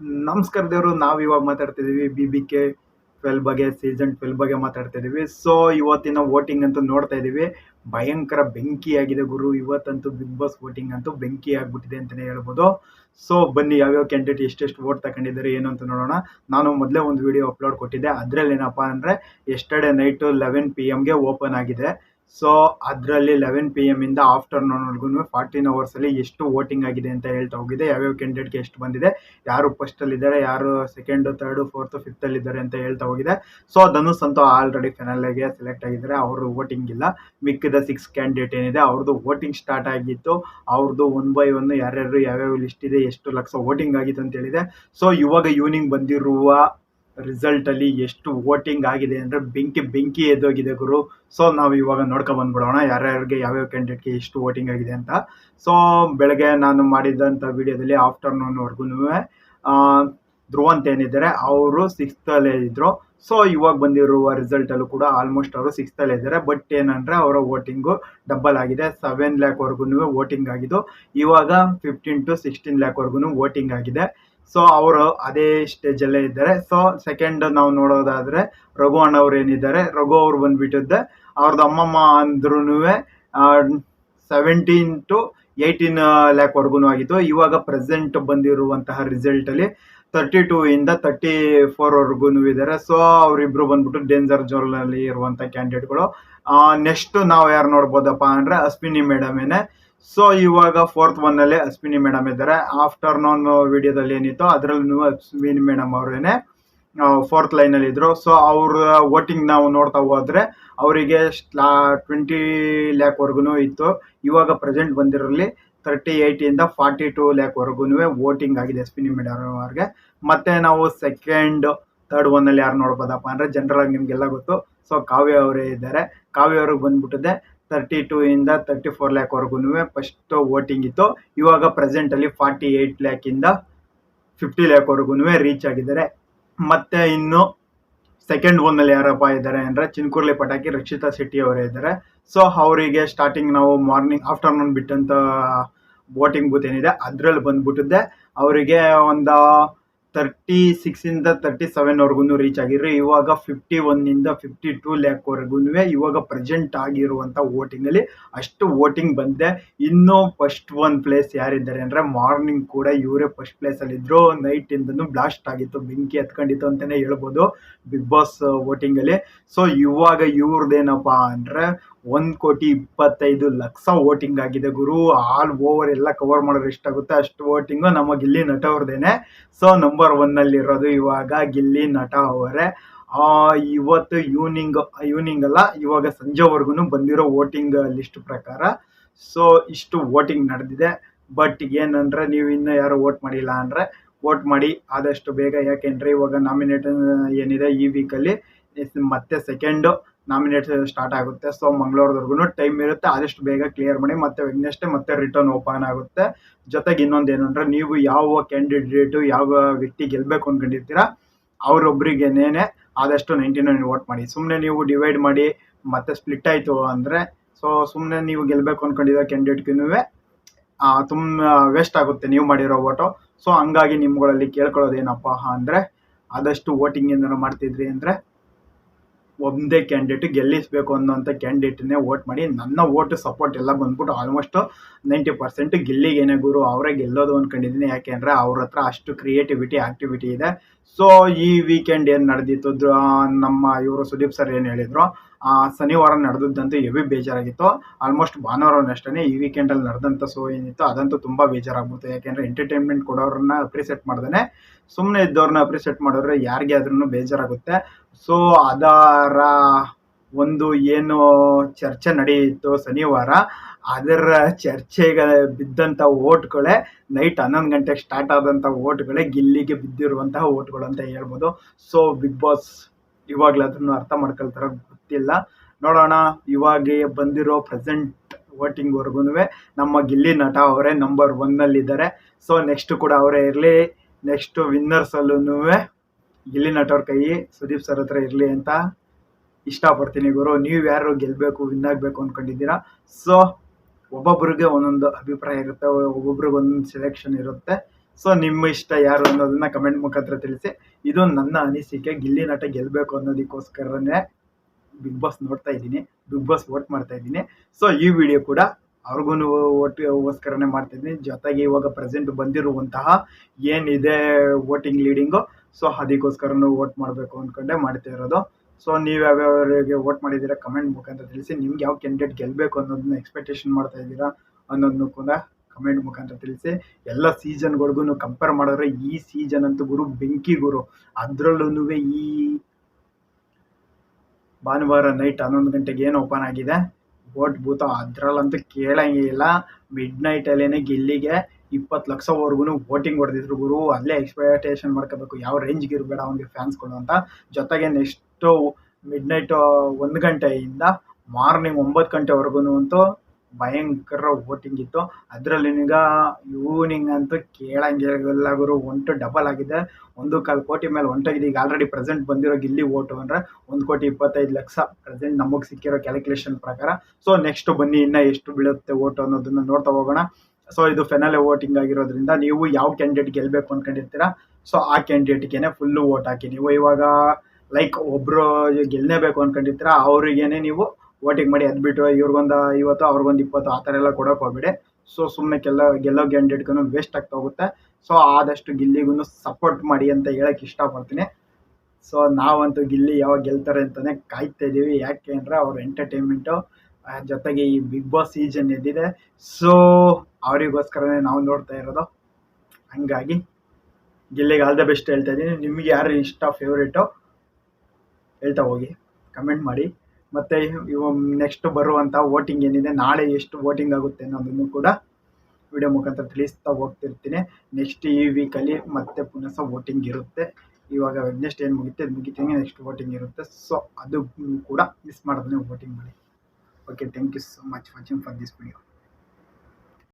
ನಮಸ್ಕಾರ ದೇವರು ನಾವು ಇವಾಗ ಮಾತಾಡ್ತಿದೀವಿ ಬಿ ಬಿ ಕೆ ಟ್ವೆಲ್ ಬಗ್ಗೆ ಸೀಸನ್ ಟ್ವೆಲ್ ಬಗ್ಗೆ ಮಾತಾಡ್ತಿದೀವಿ. ಸೊ ಇವತ್ತಿನ ವೋಟಿಂಗ್ ಅಂತೂ ನೋಡ್ತಾ ಇದೀವಿ. ಭಯಂಕರ ಬೆಂಕಿ ಆಗಿದೆ ಗುರು. ಇವತ್ತಂತೂ ಬಿಗ್ ಬಾಸ್ ವೋಟಿಂಗ್ ಅಂತೂ ಬೆಂಕಿ ಆಗ್ಬಿಟ್ಟಿದೆ ಅಂತಲೇ ಹೇಳ್ಬೋದು. ಸೊ ಬನ್ನಿ ಯಾವ್ಯಾವ ಕ್ಯಾಂಡಿಡೇಟ್ ಎಷ್ಟೆಷ್ಟು ವೋಟ್ ತಗೊಂಡಿದ್ದಾರೆ, ಏನು ಅಂತ ನೋಡೋಣ. ನಾನು ಮೊದಲೇ ಒಂದು ವಿಡಿಯೋ ಅಪ್ಲೋಡ್ ಕೊಟ್ಟಿದ್ದೆ. ಅದರಲ್ಲಿ ಏನಪ್ಪ ಅಂದರೆ ಎಸ್ಟರ್ಡೇ ನೈಟು ಲೆವೆನ್ ಪಿ ಎಮ್ಗೆ ಓಪನ್ ಆಗಿದೆ. ಸೊ ಅದರಲ್ಲಿ ಲೆವೆನ್ ಪಿ ಎಂ ಇಂದ ಆಫ್ಟರ್ನೂನ್ವರೆಗೂ ಫಾರ್ಟೀನ್ ಅವರ್ಸಲ್ಲಿ ಎಷ್ಟು ವೋಟಿಂಗ್ ಆಗಿದೆ ಅಂತ ಹೇಳ್ತಾ ಹೋಗಿದೆ, ಯಾವ್ಯಾವ ಕ್ಯಾಂಡಿಡೇಟ್ಗೆ ಎಷ್ಟು ಬಂದಿದೆ, ಯಾರು ಫಸ್ಟಲ್ಲಿದ್ದಾರೆ ಯಾರು ಸೆಕೆಂಡು ತರ್ಡು ಫೋರ್ತು ಫಿಫ್ತಲ್ಲಿದ್ದಾರೆ ಅಂತ ಹೇಳ್ತಾ ಹೋಗಿದೆ. ಸೊ ಧನುಷ್ ಅಂತೂ ಆಲ್ರೆಡಿ ಫೈನಲ್ಗೆ ಸೆಲೆಕ್ಟ್ ಆಗಿದ್ದಾರೆ, ಅವರು ವೋಟಿಂಗ್ ಇಲ್ಲ. ಮಿಕ್ಕಿದ ಸಿಕ್ಸ್ ಕ್ಯಾಂಡಿಡೇಟ್ ಏನಿದೆ ಅವ್ರದ್ದು ವೋಟಿಂಗ್ ಸ್ಟಾರ್ಟ್ ಆಗಿತ್ತು. ಅವ್ರದ್ದು ಒನ್ ಬೈ ಒನ್ ಯಾರ್ಯಾರು ಯಾವ್ಯಾವ ಲಿಸ್ಟ್ ಇದೆ, ಎಷ್ಟು ಲಕ್ಷ ವೋಟಿಂಗ್ ಆಗಿತ್ತು ಅಂತ ಹೇಳಿದೆ. ಸೊ ಇವಾಗ ಈವ್ನಿಂಗ್ ಬಂದಿರುವ ರಿಸಲ್ಟ್ ಅಲ್ಲಿ ಎಷ್ಟು ವೋಟಿಂಗ್ ಆಗಿದೆ ಅಂದ್ರೆ ಬೆಂಕಿ ಬೆಂಕಿ ಎದ್ದೋಗಿದೆ ಗುರು. ಸೊ ನಾವು ಇವಾಗ ನೋಡ್ಕೊ ಬಂದ್ಬಿಡೋಣ, ಯಾರ್ಯಾರಿಗೆ ಯಾವ್ಯಾವ ಕ್ಯಾಂಡಿಡೇಟ್ಗೆ ಎಷ್ಟು ವೋಟಿಂಗ್ ಆಗಿದೆ ಅಂತ. ಸೊ ಬೆಳಗ್ಗೆ ನಾನು ಮಾಡಿದಂಥ ವಿಡಿಯೋದಲ್ಲಿ ಆಫ್ಟರ್ನೂನ್ವರೆಗೂ ಅಂತ ಏನಿದ್ದಾರೆ, ಅವರು ಸಿಕ್ಸ್ತಲ್ಲೇ ಇದ್ರು. ಸೊ ಇವಾಗ ಬಂದಿರುವ ರಿಸಲ್ಟ್ ಅಲ್ಲೂ ಕೂಡ ಆಲ್ಮೋಸ್ಟ್ ಅವರು ಸಿಕ್ಸ್ತಲ್ಲೇ ಇದ್ದಾರೆ. ಬಟ್ ಏನಂದ್ರೆ ಅವರ ವೋಟಿಂಗು ಡಬಲ್ ಆಗಿದೆ. ಸೆವೆನ್ ಲ್ಯಾಕ್ವರೆಗೂ ವೋಟಿಂಗ್ ಆಗಿದ್ದು, ಇವಾಗ ಫಿಫ್ಟೀನ್ ಟು ಸಿಕ್ಸ್ಟೀನ್ ಲ್ಯಾಕ್ವರೆಗೂ ವೋಟಿಂಗ್ ಆಗಿದೆ. ಸೊ ಅವರು ಅದೇ ಸ್ಟೇಜಲ್ಲೇ ಇದ್ದಾರೆ. ಸೊ ಸೆಕೆಂಡ್ ನಾವು ನೋಡೋದಾದ್ರೆ, ರಘು ಅಣ್ಣವ್ರು ಏನಿದ್ದಾರೆ? ರಘು ಅವ್ರು ಬಂದ್ಬಿಟ್ಟಿದ್ದೆ ಅವ್ರದ್ದು ಅಮ್ಮಮ್ಮ ಅಂದ್ರೂ ಸೆವೆಂಟೀನ್ ಟು ಏಯ್ಟೀನ್ ಲ್ಯಾಕ್ವರೆಗೂ ಆಗಿತ್ತು. ಇವಾಗ ಪ್ರೆಸೆಂಟ್ ಬಂದಿರುವಂತಹ ರಿಸಲ್ಟಲ್ಲಿ ತರ್ಟಿ ಟೂ ಇಂದ ತರ್ಟಿ ಫೋರ್ವರೆಗೂ ಇದ್ದಾರೆ. ಸೊ ಅವರಿಬ್ರು ಬಂದ್ಬಿಟ್ಟು ಡೇಂಜರ್ ಝೋನಲ್ಲಿ ಇರುವಂಥ ಕ್ಯಾಂಡಿಡೇಟ್ಗಳು ನೆಕ್ಸ್ಟ್ ನಾವು ಯಾರು ನೋಡ್ಬೋದಪ್ಪ ಅಂದರೆ, ಅಶ್ವಿನಿ ಮೇಡಮ್ ಏನೇ. ಸೊ ಇವಾಗ ಫೋರ್ತ್ ಒನ್ನಲ್ಲೇ ಅಶ್ವಿನಿ ಮೇಡಮ್ ಇದ್ದಾರೆ. ಆಫ್ಟರ್ನೂನ್ ವಿಡಿಯೋದಲ್ಲಿ ಏನಿತ್ತು ಅದರಲ್ಲೂ ಅಶ್ವಿನಿ ಮೇಡಮ್ ಅವರೇನೆ ಫೋರ್ತ್ ಲೈನಲ್ಲಿ ಇದ್ರು. ಸೊ ಅವ್ರ ವೋಟಿಂಗ್ ನಾವು ನೋಡ್ತಾ ಹೋದ್ರೆ ಅವರಿಗೆ ಟ್ವೆಂಟಿ ಟ್ವೆಂಟಿ ಲ್ಯಾಕ್ವರೆಗೂ ಇತ್ತು. ಇವಾಗ ಪ್ರೆಸೆಂಟ್ ಬಂದಿರಲಿ ತರ್ಟಿ ಏಯ್ಟಿಂದ ಫಾರ್ಟಿ ಟು ಲ್ಯಾಕ್ವರೆಗೂ ವೋಟಿಂಗ್ ಆಗಿದೆ ಅಶ್ವಿನಿ ಮೇಡಮ್ ಅವ್ರಿಗೆ. ಮತ್ತೆ ನಾವು ಸೆಕೆಂಡ್ ತರ್ಡ್ ಒನ್ನಲ್ಲಿ ಯಾರು ನೋಡ್ಬೋದಪ್ಪ ಅಂದರೆ ಜನರಲ್ ಆಗಿ ನಿಮಗೆಲ್ಲ ಗೊತ್ತು. ಸೊ ಕಾವ್ಯ ಅವರೇ ಇದ್ದಾರೆ. ಕಾವ್ಯ ಅವ್ರಿಗೆ ಬಂದ್ಬಿಟ್ಟಿದೆ. ತರ್ಟಿ ಟೂ ಇಂದ ತರ್ಟಿ ಫೋರ್ ಲ್ಯಾಕ್ವರೆಗೂ ಫಸ್ಟ್ ವೋಟಿಂಗ್ ಇತ್ತು. ಇವಾಗ ಪ್ರೆಸೆಂಟಲ್ಲಿ ಫಾರ್ಟಿ ಏಯ್ಟ್ ಇಂದ ಫಿಫ್ಟಿ ಲ್ಯಾಕ್ವರೆಗೂ ರೀಚ್ ಆಗಿದ್ದಾರೆ. ಮತ್ತೆ ಇನ್ನು ಸೆಕೆಂಡ್ ಒನ್ನಲ್ಲಿ ಯಾರಪ್ಪ ಇದ್ದಾರೆ ಅಂದರೆ ಚಿನ್ಕುರ್ಲಿ ಪಟಾಕಿ ರಕ್ಷಿತಾ ಶೆಟ್ಟಿ ಅವರೇ ಇದ್ದಾರೆ. ಸೊ ಅವರಿಗೆ ಸ್ಟಾರ್ಟಿಂಗ್ ನಾವು ಮಾರ್ನಿಂಗ್ ಆಫ್ಟರ್ನೂನ್ ಬಿಟ್ಟಂತ ವೋಟಿಂಗ್ ಬೂತ್ ಏನಿದೆ, ಅದರಲ್ಲಿ ಬಂದ್ಬಿಟ್ಟಿದ್ದೆ. ಅವರಿಗೆ ಒಂದು ತರ್ಟಿ ಸಿಕ್ಸಿಂದ ತರ್ಟಿ ಸೆವೆನ್ವರೆಗೂ ರೀಚ್ ಆಗಿದ್ರು ಇವಾಗ ಫಿಫ್ಟಿ ಒನ್ನಿಂದ ಫಿಫ್ಟಿ ಟೂ ಲ್ಯಾಕ್ವರೆಗೂ ಇವಾಗ ಪ್ರೆಸೆಂಟ್ ಆಗಿರುವಂಥ ವೋಟಿಂಗಲ್ಲಿ ಅಷ್ಟು ವೋಟಿಂಗ್ ಬಂದೆ ಇನ್ನೂ ಫಸ್ಟ್ ಒನ್ ಪ್ಲೇಸ್ ಯಾರಿದ್ದಾರೆ ಅಂದರೆ ಮಾರ್ನಿಂಗ್ ಕೂಡ ಇವರೇ ಫಸ್ಟ್ ಪ್ಲೇಸಲ್ಲಿದ್ದರು ನೈಟಿಂದನೂ ಬ್ಲಾಸ್ಟ್ ಆಗಿತ್ತು. ಬೆಂಕಿ ಹತ್ಕೊಂಡಿತ್ತು ಅಂತಲೇ ಹೇಳ್ಬೋದು. Big boss ವೋಟಿಂಗಲ್ಲಿ. ಸೊ ಇವಾಗ ಇವ್ರದ್ದೇನಪ್ಪ ಅಂದರೆ ಒಂದು ಕೋಟಿ ಇಪ್ಪತ್ತೈದು ಲಕ್ಷ ವೋಟಿಂಗ್ ಆಗಿದೆ ಗುರು. ಆಲ್ ಓವರ್ ಎಲ್ಲ ಕವರ್ ಮಾಡೋರು ಎಷ್ಟಾಗುತ್ತೆ? ಅಷ್ಟು ವೋಟಿಂಗು ನಮ್ಮ ಗಿಲ್ಲಿ ನಟ ಅವ್ರದ್ದೇನೆ ಸೊ ನಂಬರ್ ಒನ್ನಲ್ಲಿರೋದು ಇವಾಗ ಗಿಲ್ಲಿ ನಟ ಅವರೇ. ಇವತ್ತು ಈವ್ನಿಂಗ್ ಈವ್ನಿಂಗ್ ಅಲ್ಲ, ಇವಾಗ ಸಂಜೆವರೆಗೂ ಬಂದಿರೋ ವೋಟಿಂಗ್ ಲಿಸ್ಟ್ ಪ್ರಕಾರ. ಸೊ ಇಷ್ಟು ವೋಟಿಂಗ್ ನಡೆದಿದೆ. ಬಟ್ ಏನಂದ್ರೆ ನೀವು ಇನ್ನೂ ಯಾರು ವೋಟ್ ಮಾಡಿಲ್ಲ ಅಂದರೆ ವೋಟ್ ಮಾಡಿ. ಆದಷ್ಟು ಬೇಗ. ಯಾಕೆಂದ್ರೆ ಇವಾಗ ನಾಮಿನೇಷನ್ ಏನಿದೆ ಈ ವೀಕಲ್ಲಿ ಮತ್ತೆ ಸೆಕೆಂಡು ನಾಮಿನೇಟ್ ಸ್ಟಾರ್ಟ್ ಆಗುತ್ತೆ. ಸೊ ಮಂಗಳವಾರದವರೆಗೂ ಟೈಮ್ ಇರುತ್ತೆ. ಆದಷ್ಟು ಬೇಗ ಕ್ಲಿಯರ್ ಮಾಡಿ ಮತ್ತೆ ವೆಗ್ನೆಸ್ಟೇ ಮತ್ತೆ ರಿಟರ್ನ್ ಓಪನ್ ಆಗುತ್ತೆ. ಜೊತೆಗೆ ಇನ್ನೊಂದು ಏನಂದ್ರೆ ನೀವು ಯಾವ ಕ್ಯಾಂಡಿಡೇಟು ಯಾವ ವ್ಯಕ್ತಿ ಗೆಲ್ಲಬೇಕು ಅಂದ್ಕೊಂಡಿರ್ತೀರಾ ಅವರೊಬ್ಬರಿಗೆನೇ ಆದಷ್ಟು ನೈಂಟಿ ನೈನ್ ವೋಟ್ ಮಾಡಿ. ಸುಮ್ಮನೆ ನೀವು ಡಿವೈಡ್ ಮಾಡಿ ಮತ್ತೆ ಸ್ಪ್ಲಿಟ್ ಆಯಿತು ಅಂದರೆ ಸೊ ಸುಮ್ಮನೆ ನೀವು ಗೆಲ್ಲಬೇಕು ಅಂದ್ಕೊಂಡಿರೋ ಕ್ಯಾಂಡಿಡೇಟ್ಗೂ ತುಂಬ ವೇಸ್ಟ್ ಆಗುತ್ತೆ ನೀವು ಮಾಡಿರೋ ವೋಟು ಸೊ ಹಂಗಾಗಿ ನಿಮ್ಗಳಲ್ಲಿ ಕೇಳ್ಕೊಳ್ಳೋದೇನಪ್ಪ ಅಂದರೆ, ಆದಷ್ಟು ವೋಟಿಂಗ್ ಏನಾರು ಮಾಡ್ತಿದ್ರಿ ಅಂದರೆ ಒಂದೇ ಕ್ಯಾಂಡಿಡೇಟ್ ಗೆಲ್ಲಿಸಬೇಕು ಅನ್ನೋಂಥ ಕ್ಯಾಂಡಿಡೇಟ್ನೇ ವೋಟ್ ಮಾಡಿ, ನನ್ನ ವೋಟ್ ಸಪೋರ್ಟ್ ಎಲ್ಲ ಬಂದ್ಬಿಟ್ಟು ಆಲ್ಮೋಸ್ಟ್ ನೈಂಟಿ ಪರ್ಸೆಂಟ್ ಗಿಲ್ಲಿಗೇನೆ ಗುರು, ಅವರೇ ಗೆಲ್ಲೋದು ಅಂದ್ಕೊಂಡಿದ್ದೀನಿ ಯಾಕೆಂದರೆ ಅವ್ರ ಹತ್ರ ಅಷ್ಟು ಕ್ರಿಯೇಟಿವಿಟಿ ಆ್ಯಕ್ಟಿವಿಟಿ ಇದೆ. ಸೊ ಈ ವೀಕೆಂಡ್ ಏನು ನಡೆದಿತ್ತು? ನಮ್ಮ ಇವರು ಸುದೀಪ್ ಸರ್ ಏನು ಹೇಳಿದ್ರು ಶನಿವಾರ ನಡೆದಂತೂ ಎವಿ ಬೇಜಾರಾಗಿತ್ತು. ಆಲ್ಮೋಸ್ಟ್ ಭಾನುವಾರವನ್ನು ಅಷ್ಟೇ ಈ ವೀಕೆಂಡಲ್ಲಿ ನಡೆದಂಥ ಸೋ ಏನಿತ್ತು, ಅದಂತೂ ತುಂಬ ಬೇಜಾರಾಗ್ಬಿಡ್ತು. ಯಾಕೆಂದರೆ ಎಂಟರ್ಟೈನ್ಮೆಂಟ್ ಕೊಡೋರನ್ನ ಅಪ್ರಿಸಿಯೇಟ್ ಮಾಡ್ದೇ ಸುಮ್ಮನೆ ಇದ್ದವ್ರನ್ನ ಅಪ್ರಿಸಿಯೇಟ್ ಮಾಡಿದ್ರೆ ಯಾರಿಗೆ ಆದ್ರೂ ಬೇಜಾರಾಗುತ್ತೆ. ಸೊ ಅದರ ಒಂದು ಏನು ಚರ್ಚೆ ನಡೆಯಿತು ಶನಿವಾರ. ಅದರ ಚರ್ಚೆಗೆ ಬಿದ್ದಂಥ ಓಟ್ಗಳೇ, ನೈಟ್ ಹನ್ನೊಂದು ಗಂಟೆಗೆ ಸ್ಟಾರ್ಟ್ ಆದಂಥ ಓಟ್ಗಳೇ, ಗಿಲ್ಲಿಗೆ ಬಿದ್ದಿರುವಂತಹ ಓಟ್ಗಳು ಅಂತ ಹೇಳ್ಬೋದು. ಸೊ ಬಿಗ್ ಬಾಸ್ ಇವಾಗಲೇ ಅದನ್ನು ಅರ್ಥ ಮಾಡ್ಕೊಳ್ತಾರ ಗೊತ್ತಿಲ್ಲ. ನೋಡೋಣ, ಇವಾಗ ಬಂದಿರೋ ಪ್ರೆಸೆಂಟ್ ವೋಟಿಂಗ್ವರೆಗೂ ನಮ್ಮ ಗಿಲ್ಲಿ ನಟ ಅವರೇ ನಂಬರ್ ಒನ್ನಲ್ಲಿದ್ದಾರೆ ಸೊ ನೆಕ್ಸ್ಟ್ ಕೂಡ ಅವರೇ ಇರಲಿ. ನೆಕ್ಸ್ಟ್ ವಿನ್ನರ್ಸಲ್ಲೂ ಗಿಲ್ಲಿ ನಟ ಅವ್ರ ಕೈ ಸುದೀಪ್ ಸರ್ ಹತ್ರ ಇರಲಿ ಅಂತ ಇಷ್ಟಪಡ್ತೀನಿ ಗುರು. ನೀವು ಯಾರು ಗೆಲ್ಲಬೇಕು ವಿನ್ ಆಗಬೇಕು ಅಂದ್ಕೊಂಡಿದ್ದೀರಾ ಸೊ ಒಬ್ಬೊಬ್ರಿಗೆ ಒಂದೊಂದು ಅಭಿಪ್ರಾಯ ಇರುತ್ತೆ, ಒಬ್ಬೊಬ್ರಿಗೆ ಒಂದೊಂದು ಸೆಲೆಕ್ಷನ್ ಇರುತ್ತೆ. ಸೊ ನಿಮ್ಮ ಇಷ್ಟ ಯಾರು ಅನ್ನೋದನ್ನ ಕಮೆಂಟ್ ಮುಖಾಂತರ ತಿಳಿಸಿ. ಇದು ನನ್ನ ಅನಿಸಿಕೆ, ಗಿಲ್ಲಿ ನಟ ಗೆಲ್ಲಬೇಕು ಅನ್ನೋದಕ್ಕೋಸ್ಕರನೇ ಬಿಗ್ ಬಾಸ್ ನೋಡ್ತಾ ಇದ್ದೀನಿ ಬಿಗ್ ಬಾಸ್ ವೋಟ್ ಮಾಡ್ತಾ ಇದ್ದೀನಿ. ಸೊ ಈ ವಿಡಿಯೋ ಕೂಡ ಅವ್ರಿಗೂ ಮಾಡ್ತಾ ಇದ್ದೀನಿ. ಜೊತೆಗೆ ಇವಾಗ ಪ್ರೆಸೆಂಟ್ ಬಂದಿರುವಂತಹ ಏನಿದೆ ವೋಟಿಂಗ್ ಲೀಡಿಂಗು ಸೊ ಅದಕ್ಕೋಸ್ಕರನೂ ವೋಟ್ ಮಾಡಬೇಕು ಅಂದ್ಕೊಂಡೆ ಮಾಡ್ತಾ ಇರೋದು. ಸೊ ನೀವು ಯಾವ್ಯಾವರಿಗೆ ವೋಟ್ ಮಾಡಿದ್ದೀರಾ ಕಮೆಂಟ್ ಮುಖಾಂತರ ತಿಳಿಸಿ. ನಿಮ್ಗೆ ಯಾವ ಕ್ಯಾಂಡಿಡೇಟ್ ಗೆಲ್ಲಬೇಕು ಅನ್ನೋದನ್ನ ಎಕ್ಸ್ಪೆಕ್ಟೇಷನ್ ಮಾಡ್ತಾ ಇದ್ದೀರಾ ಅನ್ನೋದನ್ನು ಕೂಡ ಕಮೆಂಟ್ ಮುಖಾಂತರ ತಿಳಿಸಿ. ಎಲ್ಲ ಸೀಸನ್ಗಳಿಗೂ ಕಂಪೇರ್ ಮಾಡಿದ್ರೆ ಈ ಸೀಸನ್ ಅಂತೂ ಗುರು ಬೆಂಕಿ ಗುರು. ಅದರಲ್ಲೂ ಈ ಭಾನುವಾರ ನೈಟ್ ಹನ್ನೊಂದು ಗಂಟೆಗೆ ಏನು ಓಪನ್ ಆಗಿದೆ? ವೋಟ್ ಬೂತ ಅದರಲ್ಲಂತೂ ಕೇಳಂಗಿಲ್ಲ ಮಿಡ್ ನೈಟಲ್ಲೇ ಗಿಲ್ಲಿಗೆ. ಇಪ್ಪತ್ತು ಲಕ್ಷವರೆಗೂ ವೋಟಿಂಗ್ ಹೊಡೆದಿದ್ರು ಗುರು. ಅಲ್ಲೇ ಎಕ್ಸ್ಪೆಕ್ಟೇಷನ್ ಮಾಡ್ಕೋಬೇಕು. ಯಾವ ರೇಂಜ್ಗೆ ಇರಬೇಡ ಅವನಿಗೆ ಫ್ಯಾನ್ಸ್ಗಳು ಅಂತ. ಜೊತೆಗೆ ನೆಕ್ಸ್ಟು ಮಿಡ್ ನೈಟ್ ಒಂದು ಗಂಟೆಯಿಂದ ಮಾರ್ನಿಂಗ್ ಒಂಬತ್ತು ಗಂಟೆವರೆಗೂ ಅಂತೂ ಭಯಂಕರ ವೋಟಿಂಗ್ ಇತ್ತು. ಅದರಲ್ಲಿ ಈಗ ಈವ್ನಿಂಗ್ ಅಂತೂ ಕೇಳಂಗಿಲ್ಲ ಗುರು. ಒಂಟು ಡಬಲ್ ಆಗಿದೆ. ಒಂದು ಕಾಲು ಕೋಟಿ ಮೇಲೆ ಹೊಂಟೋಗಿದೆ ಈಗ ಆಲ್ರೆಡಿ ಪ್ರೆಸೆಂಟ್ ಬಂದಿರೋ ಗಿಲ್ಲಿ ಓಟು ಅಂದರೆ ಒಂದು ಕೋಟಿ ಇಪ್ಪತ್ತೈದು ಲಕ್ಷ ಪ್ರೆಸೆಂಟ್ ನಮಗೆ ಸಿಕ್ಕಿರೋ ಕ್ಯಾಲ್ಕುಲೇಷನ್ ಪ್ರಕಾರ. ಸೊ ನೆಕ್ಸ್ಟ್ ಬನ್ನಿ. ಇನ್ನೂ ಎಷ್ಟು ಬೀಳುತ್ತೆ ಓಟು ಅನ್ನೋದನ್ನು ನೋಡ್ತಾ ಹೋಗೋಣ. ಸೊ ಇದು ಫೆನಲೆ ವೋಟಿಂಗ್ ಆಗಿರೋದ್ರಿಂದ ನೀವು ಯಾವ ಕ್ಯಾಂಡಿಡೇಟ್ ಗೆಲ್ಲಬೇಕು ಅಂದ್ಕೊಂಡಿರ್ತೀರಾ ಸೊ ಆ ಕ್ಯಾಂಡಿಡೇಟ್ಗೆ ಫುಲ್ಲು ವೋಟ್ ಹಾಕಿ. ನೀವು ಇವಾಗ ಲೈಕ್ ಒಬ್ಬರು ಗೆಲ್ಲಲೇಬೇಕು ಅಂದ್ಕೊಂಡಿರ್ತೀರ ಅವರಿಗೇನೆ ನೀವು ವೋಟಿಂಗ್ ಮಾಡಿ ಅದು ಬಿಟ್ಟು ಇವ್ರಿಗೊಂದು ಐವತ್ತು, ಅವ್ರಿಗೊಂದು ಇಪ್ಪತ್ತು, ಆ ಥರ ಎಲ್ಲ ಕೊಡೋಕೆ ಹೋಗ್ಬೇಡಿ. ಸೊ ಸುಮ್ಮನೆ ಕೆಲ, ಗೆಲ್ಲೋ ಕ್ಯಾಂಡಿಡೇಟ್ಗೂ ವೇಸ್ಟ್ ಆಗ್ತಾ ಹೋಗುತ್ತೆ. ಸೊ ಆದಷ್ಟು ಗಿಲ್ಲಿಗೂ ಸಪೋರ್ಟ್ ಮಾಡಿ ಅಂತ ಹೇಳಕ್ಕೆ ಇಷ್ಟಪಡ್ತೀನಿ. ಸೊ ನಾವಂತೂ ಗಿಲ್ಲಿ ಯಾವಾಗ ಗೆಲ್ತಾರೆ ಅಂತಲೇ ಕಾಯ್ತಾ ಇದ್ದೀವಿ ಯಾಕೆ ಅಂದರೆ, ಅವ್ರ ಎಂಟರ್ಟೈನ್ಮೆಂಟು ಜೊತೆಗೆ ಈ ಬಿಗ್ ಬಾಸ್ ಸೀಸನ್ ಎದ್ದಿದೆ. ಸೊ ಅವರಿಗೋಸ್ಕರನೇ ನಾವು ನೋಡ್ತಾ ಇರೋದು. ಹಂಗಾಗಿ ಗಿಲ್ಲಿಗೆ ಆಲ್ ದ ಬೆಸ್ಟ್ ಹೇಳ್ತಾ ಇದ್ದೀನಿ. ನಿಮಗೆ ಯಾರು ಇಷ್ಟ ಫೇವ್ರೇಟು ಹೇಳ್ತಾ ಹೋಗಿ ಕಮೆಂಟ್ ಮಾಡಿ. ಮತ್ತು ಇವ ನೆಕ್ಸ್ಟ್ ಬರುವಂಥ ವೋಟಿಂಗ್ ಏನಿದೆ, ನಾಳೆ ಎಷ್ಟು ವೋಟಿಂಗ್ ಆಗುತ್ತೆ ಅನ್ನೋದನ್ನು ಕೂಡ ವಿಡಿಯೋ ಮುಖಾಂತರ ತಿಳಿಸ್ತಾ ಹೋಗ್ತಿರ್ತೀನಿ. ನೆಕ್ಸ್ಟ್ ಈ ವೀಕಲ್ಲಿ ಮತ್ತೆ ಪುನಃ ವೋಟಿಂಗ್ ಇರುತ್ತೆ. ಇವಾಗ ನೆಕ್ಸ್ಟ್ ಏನು ಮುಗಿತೆ ಅದು ಮುಗಿತೀನಿ ನೆಕ್ಸ್ಟ್ ವೋಟಿಂಗ್ ಇರುತ್ತೆ. ಸೊ ಅದು ಕೂಡ ಮಿಸ್ ಮಾಡೋದನ್ನೇ ವೋಟಿಂಗ್ ಮಾಡಿ. okay thank you so much watching for this video.